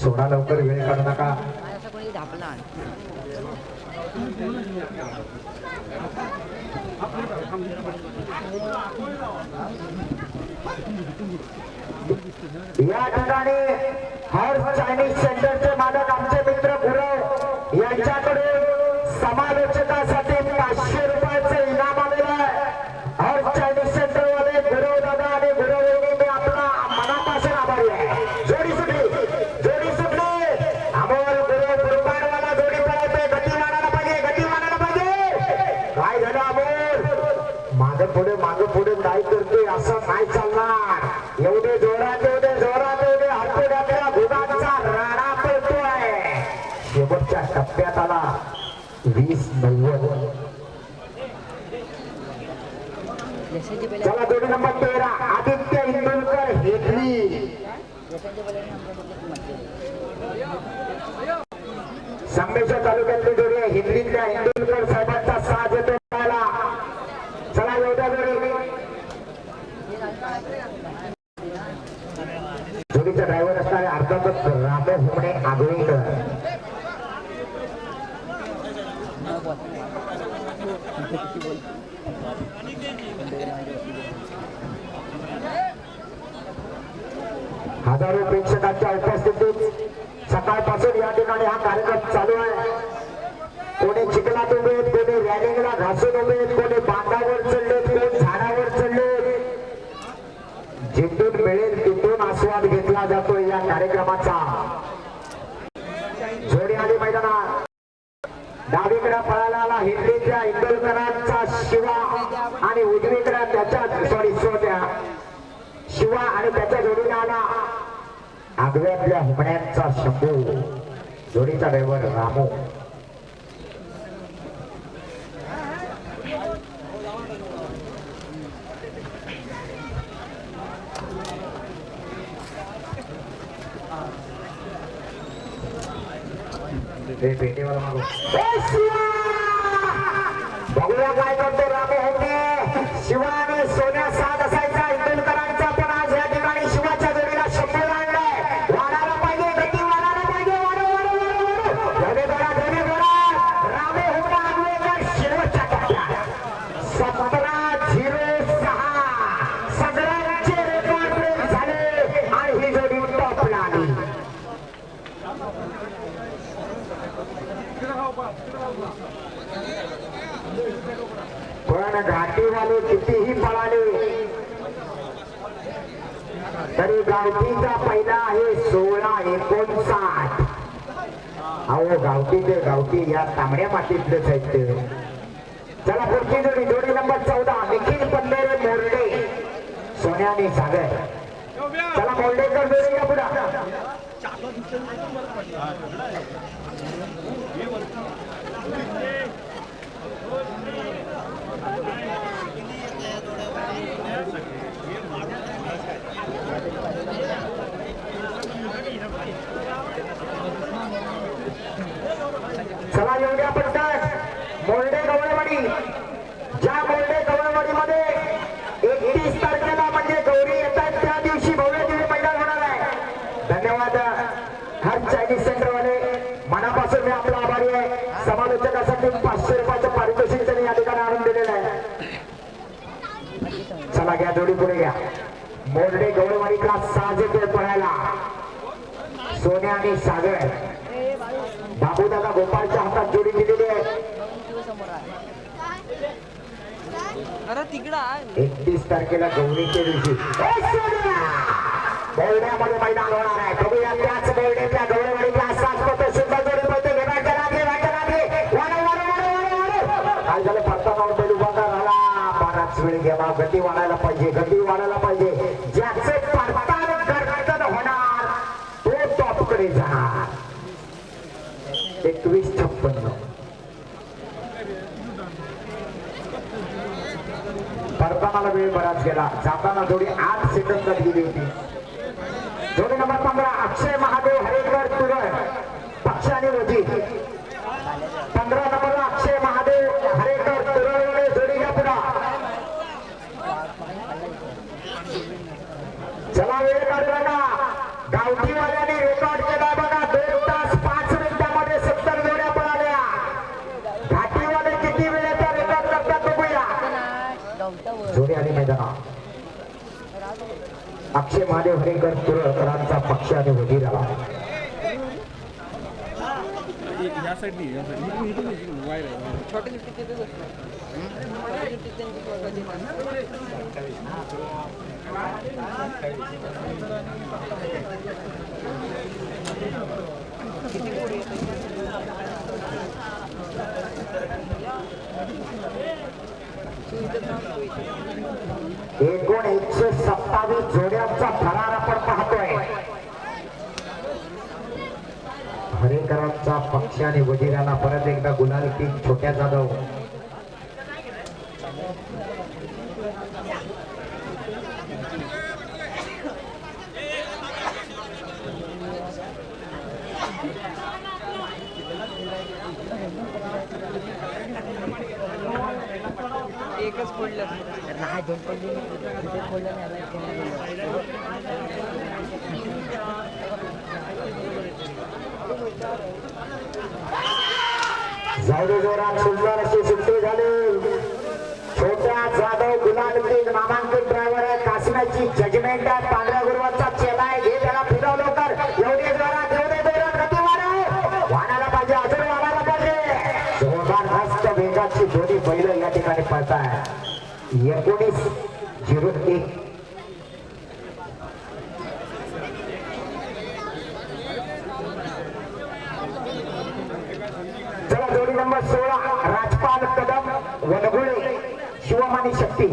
सोडा लवकर वेळ काढू नका. या ठिकाणी हर चायनीज सेंटरचे मालक आमचे मित्र गुरव यांच्याकडे समालोचकासाठी पाचशे रुपयाचे इनाम आलेलं आहे हर चायनीज सेंटर वाले गुरव दादा आणि गुरव वहिनी मी आपला मनापासून आभारी आहे जोडी सुटली जोडी सुटली अमोल गुरव गुरुबारवाला जोडी पळवते गती मारायला पाहिजे गती मारायला पाहिजे काय झालं अमोल माग पुढे माग पुढे काय करतोय असं नाही चालणार? एवढे जोरात एवढे जोरात एवढे आठवड्यातल्या गुणांचा राडा पडतोय. शेवटच्या टप्प्यात आला वीस नव्वद. चला जोडी नंबर तेरा. आदित्य इंदुलकर हेगरी जशाचे तालुक्यातली जोडी आहे. हिंदीतल्या इंदुलकरसाठी प्रेक्षकांच्या उपस्थितीत सकाळपासून या ठिकाणी हा कार्यक्रम चालू आहे. कोणी चिखलात उभे आहेत, कोणी रॅलिंगला घासून उभे आहेत, कोणी बांधावर चढलेत कोण झाडावर चढले. जिथून मिळेल तिथून आस्वाद घेतला जातो या कार्यक्रमाचा जोडी आली मैदानात डावीकडे पळायला आला हिंदीच्या इंदोरकरांचा शिवा आणि उजवीकडे त्याच्या सॉरी सोट्या शिवा आणि त्याच्या जोडीला आला आगव्यातल्या हुमण्यांचा शंभू जोडीचा ड्रायव्हर रामू ते पेटीवाला मागो ए, शिवा! बघूया काय करतो गावठी गावठी या तांबड्या मातीतलं साहित्य चला पुढची जोडी जोडी नंबर चौदा निखिल पल्लेरे मोरडे सोन्याने सागर. चला मोरडेकर जोडी या पुढे. चला एवढ्या पटकन. मोल्डे गवळवाडी. ज्या मोल्डे गवळवाडी मध्ये एकतीस तारखेला म्हणजे गौरी येतात त्या दिवशी भव्य दिव्य मैदान होणार आहे. धन्यवाद हर चायनीज सेंटर वाले मनापासून मी आपला आभारी आहे. समालोचकासाठी पाचशे रुपयाचं पारितोषिक त्यांनी या ठिकाणी आणून दिलेलं आहे. चला घ्या जोडी पुढे घ्या. मोर्डे गवळवाडीचा साज खेळ पळायला. सोन्या आणि सागर. बाबूदादा गोपाळच्या हातात जोडी दिलेली आहे समोर आहे अरे तिकडं एकतीस तारखेला गौरीच्या दिवशी. गौऱ्यामध्ये मैदान होणार आहे. बघूया त्याच गौरीच्या गौरवाडीच्या आसपास पतो सुद्धा जोडी पळते घे लागले चला, लागले वाढव, वाढव, वाढव, वाढव, काय झालं? परताना बैल उभा राहिला बराच वेळ घ्यावा. गती वाढायला पाहिजे. गती वाढायला पाहिजे ज्याचे परतान गर्दन होणार तो टॉपकडे जाणार एकवीस छप्पन्न परतानाला वेळ बराच गेला जाताना जोडी आठ सेकंदात गेली होती. जोडी नंबर पंधरा अक्षय महादेव हरेकर तुरळ पक्ष आणि वजी पंधरा नंबरला अक्षय महादेव हरेकर तुरळ जोडी घ्या पुढा जोडी आली मैदानात अक्षय महादेव हरेकर तुरळकरांचा पक्ष आणि वजीर आला. एकूण एकशे सत्तावीस जोड्यांचा फरार आपण पाहतोय. हरेकरांचा पक्ष आणि परत एकदा गुलाल किंग छोट्या जाधव एकच पडलं नाही दोन पडले तिथे पडलं नाही आला इथे नाही पडलं. जाऊ दे जोरात सुंदर अशी सुट्टी झाली. छोट्या जाधव गुलाल किंग नामांकित ड्रायव्हर आहे. कासनाची जजमेंट आहे. पांढऱ्या गुरुवांचा चेला आहे. घे त्याला फिरव लवकर. एवढे जोरात एवढे जोरात गती मारा. वाढायला पाहिजे अजून वाढायला पाहिजे. जोरदार जबरदस्त वेगाची दोन्ही बैल या ठिकाणी पळताय एकोणीस झिरो एक. चला जोडी नंबर सोळा राजपाल कदम वनगुळे शिवमानी शक्ती.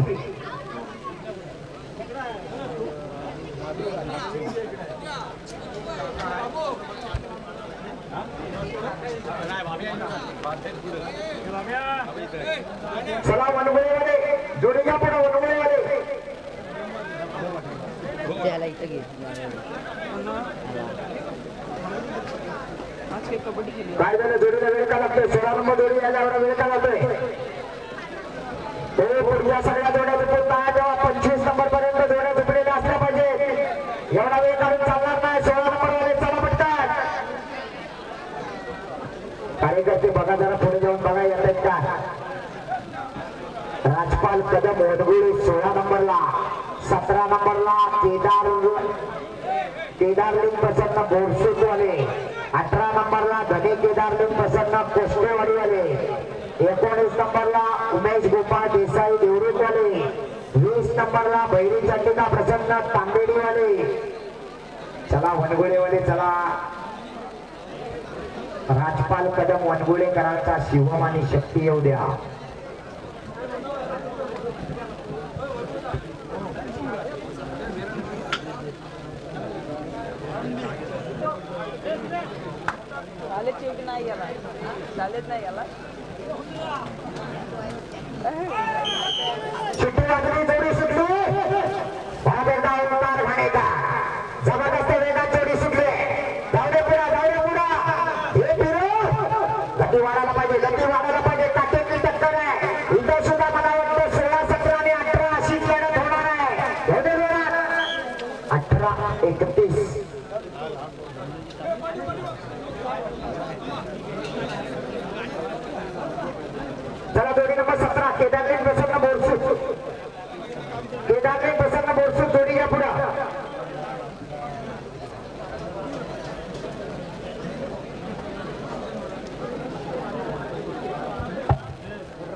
चला वनगुळेवाले जोडी घ्या पुढे वनगुळेवाले त्याला इथं घे काय झालं जोडीला वेळ का लागतोय सोळा नंबर जोडी यायला एवढा वेळ का लागतोय हो पुढच्या सगळ्या जोड्या झुपून दहा जेव्हा पंचवीस नंबर पर्यंत जोड्या झुपलेल्या असल्या पाहिजे एवढा वेळ काढून चालणार नाही सोळा नंबर वाले चला पटकन कार्यकर्ते बघा जरा पुढे जाऊन बघा येतात का? राजपाल कदम सोळा नंबरला. सतरा नंबरला केदार केदारलिंग प्रसन्न बोरशेतवाले अठरा नंबरला धने केदारलिंग प्रसन्न कोष्टेवाडी आले एकोणीस नंबरला उमेश गोपाळ देसाई देवरुखवाले वीस नंबरला भैरी चंडिका प्रसन्न तांबेडीवाले. चला वनगुळेवाले चला. राजपाल कदम वनगुळेकरांचा शिवम आणि शक्ती येऊ द्या. चालेत शेवटी नाही याला. चालेत नाही याला सुट्टी वाजली जोडी सुटली भाग एकदा उतार म्हणायचा जबरदस्त वेगात जोडी सुटली जाऊ दे पुढा जाऊ दे पुढा हे फिरो गती वाढायला पाहिजे गती वाढायला पाहिजे काटेची टक्कर आहे इथं सुद्धा मला वाटतं सोळा सतरा आणि अठरा अशीच लढत होणार आहे हो दे जोरात. अठरा एकतीस चला जोडी नंबर सतरा केदारलिंग प्रसन्न बोरसूट केदारलिंग प्रसन्न बोरसूट जोडी घ्या पुढं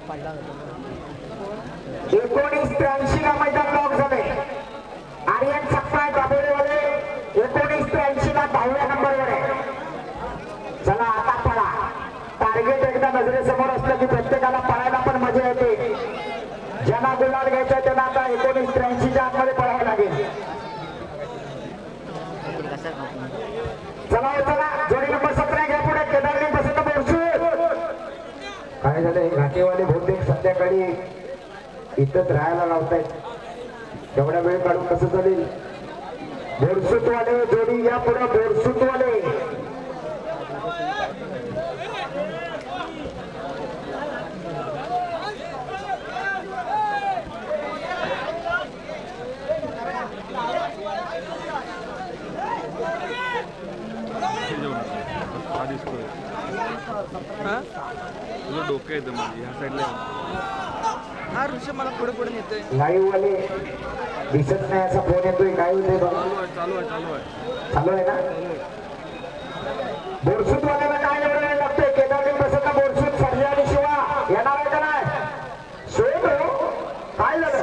पडला होता एकोणीस त्र्याऐंशी ला मैदान लॉक झाले आर्यन सप्पा दाबोलेवाले एकोणीस त्र्याऐंशी ला दहाव्या नंबरवर आहे चला आता पळा टार्गेट एकदा नजरेसमोर असलं की प्रत्येकाला पळायला होते. ज्यांना गुलाल घ्यायचा त्यांना आता एकोणीस त्र्याऐंशीच्या आतमध्ये पळावं लागेल. चला चला. जोडी नंबर सतरा घ्या पुढे. केदारली प्रसन्न बोरसूट काय झालं घाटेवाले बहुतेक संध्याकाळी इथंच राहायला लावतायत. एवढा वेळ काढून कसं चालेल? बोरसूटवाले जोडी या पुढे. बोरसूटवाले हा? दिसतोय तुझं डोकं येतं म्हणजे ह्या साईडला हा ऋषभ मला पुढे पुढे नेतोय. लाईव्ह वाले दिसत नाही असा फोन येतोय काय होतंय बघा. चालू आहे चालू आहे चालू आहे. ना? बोरसूत काय एवढं वेळ लागतोय केदारलिंग बसत ना बोरसूत सर्जा आणि शिवा येणार आहे का नाही शोध हो. काय झालं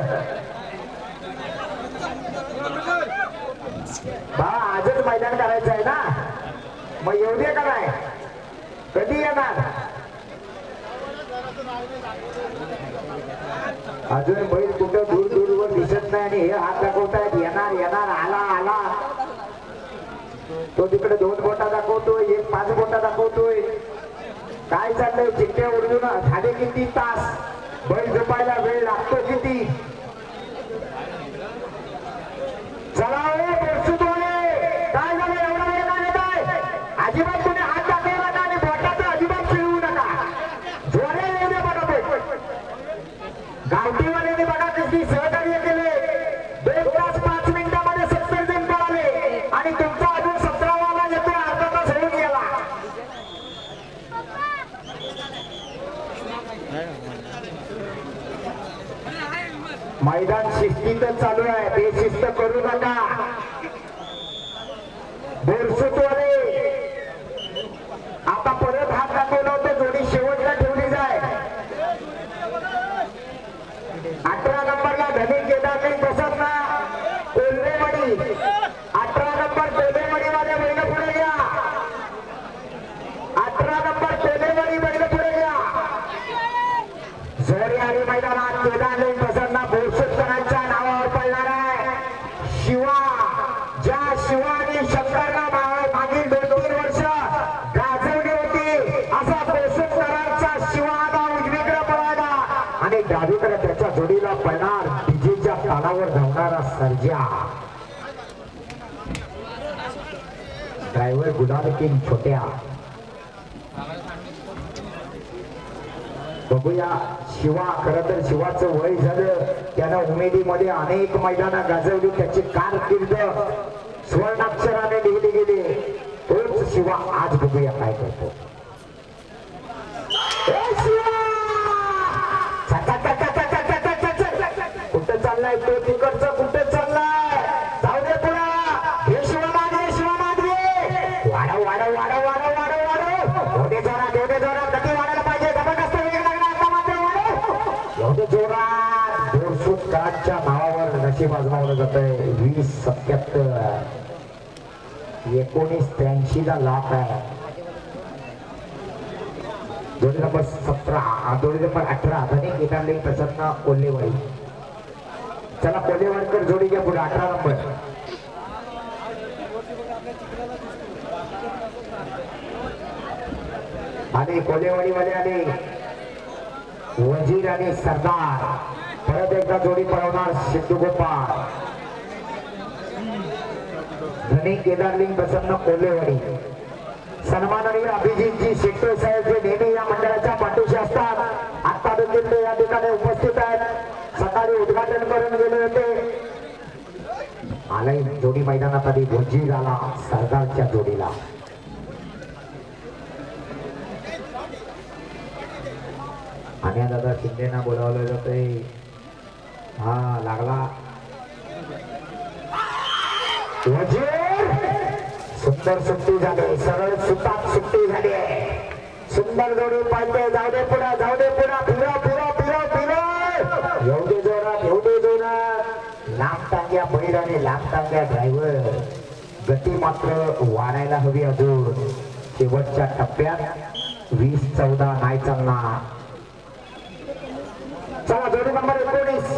बा आजच मैदान करायचं आहे ना मग येऊ दे का नाही? कधी येणार? अजून बैल कुठं दूर दूरवर दिसत नाही आणि हे हात दाखवतायत येणार येणार आला आला. तो तिकडे दोन बोटा दाखवतोय एक पाच बोटा दाखवतोय. काय चाललंय? चिठ्ठ्या उडून झाले किती तास? बैल झोपायला वेळ लागतो किती चला हो, बोरसूतवाले. काय झालं एवढा वेळ का येत आहे? अजिबात कोणी हात दाखवू नका आणि बोटाचं अजिबात फिरवू नका जोरे येऊ दे बघा गावठीवाल्याने बघा किती सहकार्य केले दोन तास पाच मिनिटामध्ये सत्तर जण पळाले आणि तुमचा अजून सतरावाला येतो अर्धा तास होऊन गेला मैदान शिस्तीतच चालू आहे. बेशिस्त करू नका. बोरसुटवाले आता परत हात दाखवला होता. जोडी शेवटला ठेवली जाय. अठरा नंबरला धनी केदार नाही तसा कोल्हेवाडी अठरा नंबर कोल्हेवाडी वाले बैल पुढे घ्या अठरा नंबर कोल्हेवाडी बैल पुढे घ्या जर यारी मैदानात केदारने बसतना बोरसुटकरांच्या नावावर पडणार आहे शिवा ज्या शिवानी शंकरला मा- मागील दोन तीन वर्ष गाजवली होती असा बोरसुटकरांचा शिवा आता उजवीकडे पळाला आणि डावीकडे त्याच्या जोडीला पडणार डीजेच्या तालावर धावणारा सर्जा ड्रायव्हर किंग छोट्या. बघूया शिवा खर तर शिवाचं वय झालं. त्यानं उमेदीमध्ये अनेक मैदानं गाजवली. त्याची कारकिर्द स्वर्णाक्षराने लिहिली गेली. तोच शिवा आज बघूया काय करतो. नावावर नशीब जात आहे वीस सत्याहत्तर. एकोणीस त्र्याऐंशी ला लाभ आहे. जोडी नंबर सतरा जोडी नंबर अठरा धनी केदारले प्रसन्न कोल्हेवाडी. चला कोल्हेवाडकर जोडी घ्या पुढे अठरा नंबर. आणि कोल्हेवाडीमध्ये आले वजीर आणि सरदार. परत एकदा जोडी पळवणार सिद्धू गोपाळ. धनी केदारलिंग प्रसन्न कोल्हेवाडी. सन्माननीय अभिजितजी शेट्टे साहेब जे नेहमी या मंडळाच्या पाठीशी असतात आता देखील ते या ठिकाणी उपस्थित आहेत. सकाळी उद्घाटन करून गेले होते. आलाय जोडी मैदानात आधी भोजी झाला सरदारच्या जोडीला. आणि दादा शिंदेना बोलावलं जातंय. हा लागला. सुंदर सुट्टी झाली. सरळ सुतात सुट्टी झाली. सुंदर जोडी पाहिजे. जाऊ दे पुढे जाऊ दे पुढे. फिरा फिरा फिरा फिरो एवढे जोरात एवढे जोरात. लांब टांग्या बैल आणि लांब टांग्या ड्रायव्हर गती मात्र वाढायला हवी अजून. शेवटच्या टप्प्यात वीस चौदा नाही चालणार चला जोडी नंबर एकोणीस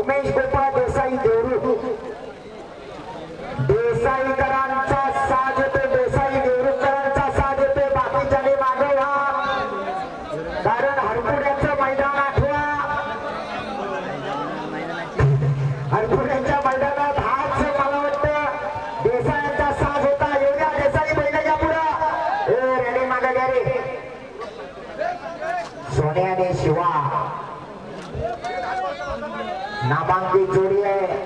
उमेश गोपाळ देसाई देवरू देसाईकरांचा साज येते देसाई देवरुकरांचा साज येते बाकीच्याने मागवा कारण हरपुड्याचं मैदान आठवा हरपुड्याच्या मैदानात हाच मला वाटतं देसायांचा साज होता एवढ्या देसाई बैलाच्या पुढं ए रेडी मागे घ्या रे सोन्याने शिवा नामांकित जोडी आहे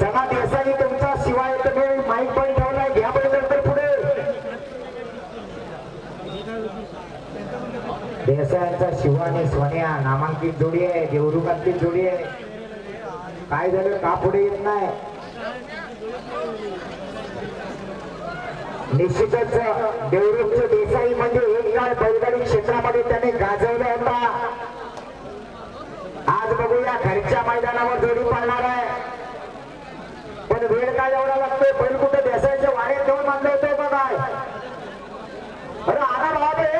चला देसाई तुमचा शिवाय तुम्ही माईक पण ठेवलाय घ्या पण नंतर पुढे. देसायांचा शिवाने आणि सोन्या नामांकित जोडी आहे देवरुखांकित जोडी आहे. काय झालं? का पुढे येत नाही? निश्चितच देवरुखचं देसाई म्हणजे एक काळ बैलगाडी क्षेत्रामध्ये त्याने गाजवला होता. आज बघूया घरच्या मैदानावर जोडी पाळणार आहे. पण वेळ काय एवढा लागतो बैल कुठे देसाईच्या वाड्यात घेऊन बांधलं होतं का काय अरे आरा भाव रे!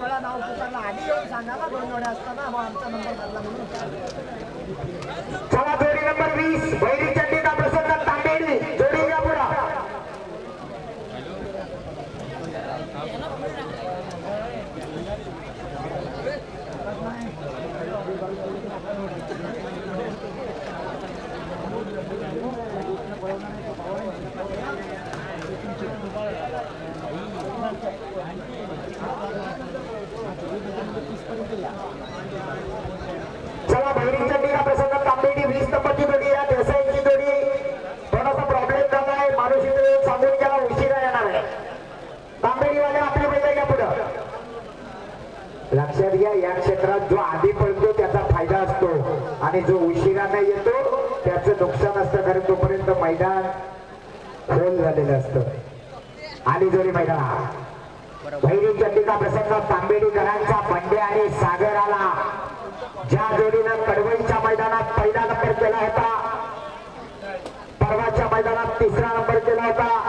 वेळा नाव पुकारला. आधी येऊन सांगा ना दोन वेळा असताना आमचा नंबर लागला म्हणून. नंबर वीस या या क्षेत्रात जो आधी पडतो त्याचा फायदा असतो. आणि जो उशिराने येतो त्याचं नुकसान असतं. कारण तोपर्यंत मैदान खोल झालेलं असतं. आणि जोरी मैदान. भैरी चंडिका प्रसन्न तांबेडीकरांचा बंडे आणि सागर आला. ज्या जोडीनं कडवईच्या मैदानात पहिला नंबर केला होता. परवाच्या मैदानात तिसरा नंबर केला होता.